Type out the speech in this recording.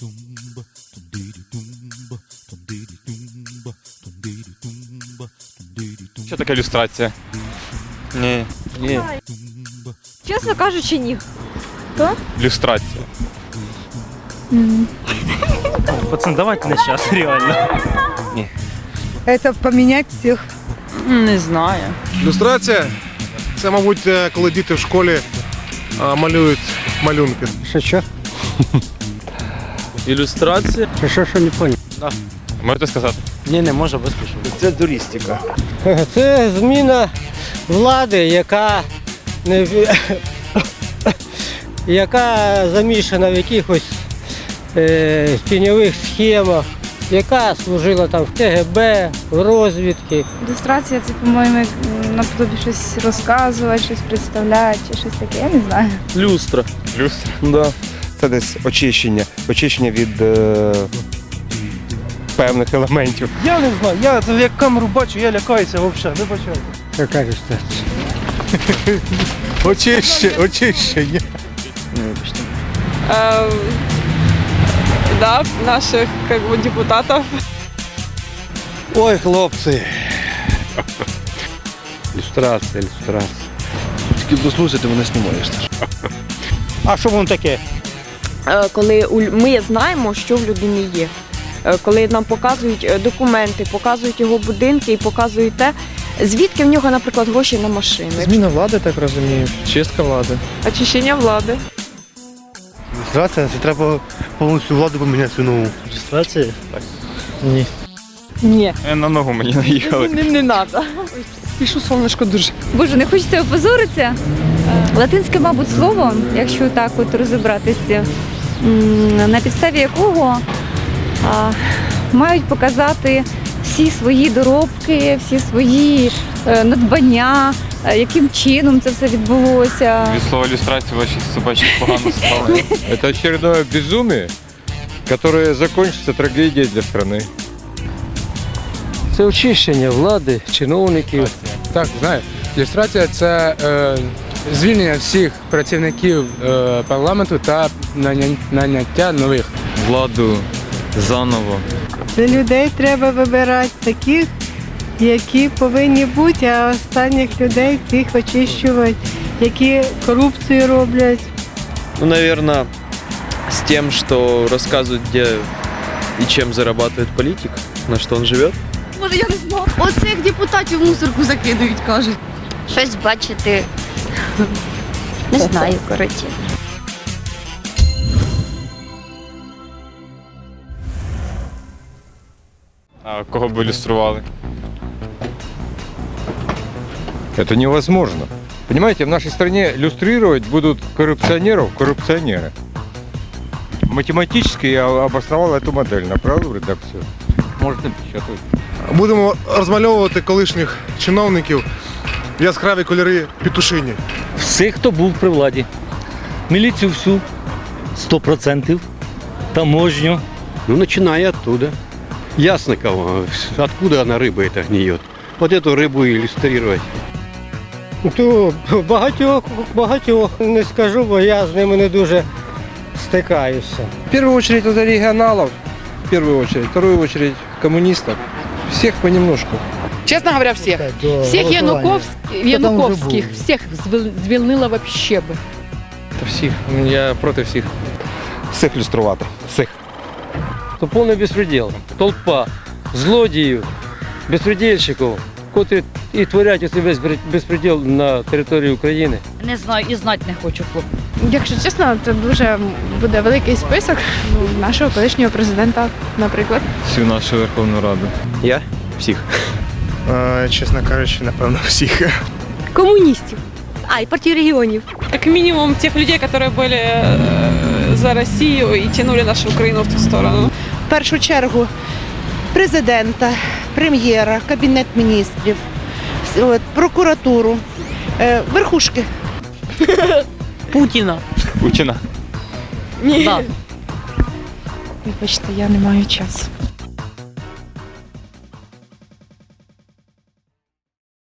Tumba, tumba, tumba, Що таке люстрація? Ні. Ні. Чесно кажучи, ні. Хто? Люстрація. Пацан, давайте на час, реально. Ні. Це поміняти всіх. Не знаю. Ілюстрація? Це, мабуть, е, коли діти в школі е, малюють малюнки. Що що? Ілюстрація? Що що, що не поняв? Можете сказати? Ні, не може без пишу. Це дурістика. Це зміна влади, яка не яка замішана в якихось е, тіньових схемах, яка служила там в КГБ, в розвідки. Ілюстрація це, по-моєму, наподобі щось розказувати, щось представляти, чи щось таке, я не знаю. Люстра. Люстра. Да. Це десь очищення, очищення від е, певних елементів. Я не знаю, я це як камеру бачу, я лякаюся взагалі, вибачайте. Яка люстрація? Очище, очищення. Э, да, наших как бы депутатов. Ой, хлопці. Люстрація, люстрація. Тільки дослухайте, мене знімаєш. А що воно таке? Е, Коли ми знаємо, що в людини є. Е, Коли нам показують е, документи, показують його будинки і показують те, звідки в нього, наприклад, гроші на машину. Зміна влади, так розумію. Чистка влади. Очищення влади. Люстрація, це треба повністю владу поміняти нову. Ілюстрація? Ні, Е, На ногу мені наїхали. не, не треба. Пішу сонечко дуже. Боже, не хочеться опозоритися. Латинське, мабуть, слово, якщо так от розібратися, на підставі якого мають показати всі свої доробки, всі свої е, надбання, е, яким чином це все відбулося. Від слова люстрація ваші собачі погано стало. Это очередное безумие, которое закончится трагедией для страны. Це очищення влади, чиновників. Так, знаю. Люстрація це е, звільнення всіх працівників е, парламенту та наня- наняття нових. Владу заново. Це людей треба вибирати таких, які повинні бути, а останніх людей тих очищувати, які корупцію роблять. Ну, наверное, с тем, что рассказывают, где и чем зарабатывает политик, на что он живет. Може, я не знаю. Як депутатів в мусорку закидують, кажуть. Щось бачити. Не знаю, коротше. А кого б ілюстрували? Это невозможно. Понимаете, в нашей стране иллюстрировать будут коррупционеров коррупционеры. Математически я обосновал эту модель, направил в редакцию. Можете печатать. Будемо розмальовувати колишніх чиновників в яскраві кольори петушині. Всіх, хто був при владі. Міліцію всю 100%, таможню. Ну, начиная оттуда. Ясно кого. Откуда она рыба эта гниет. Вот эту рыбу иллюстрировать. То багатьох, багатьох не скажу, бо я з ними не дуже стикаюся. В первую очередь это регионалов, в первую очередь. В вторую очередь коммунистов. Всех понемножку. Чесно говоря, всіх. Всіх Януковських, Януковських, всіх звільнила вообще би. Та всіх. Я проти всіх. Всех иллюструвати. Всех. То повний безпреділ. Толпа злодіїв, безпредельщиків, котрі і творять весь безпреділ на території України. Не знаю і знати не хочу. Якщо чесно, це дуже буде великий список ну, нашого колишнього президента, наприклад. Всю нашу Верховну Раду. Я? Всіх. чесно кажучи, напевно, всіх. Комуністів. А, і партії регіонів. Как минимум тех людей, которые были э, за Россию и тянули нашу Украину в ту сторону. В першу чергу президента, прем'єра, кабінет міністрів, от, прокуратуру, е, верхушки. Путіна. Путіна. Ні. Вибачте, я не маю часу.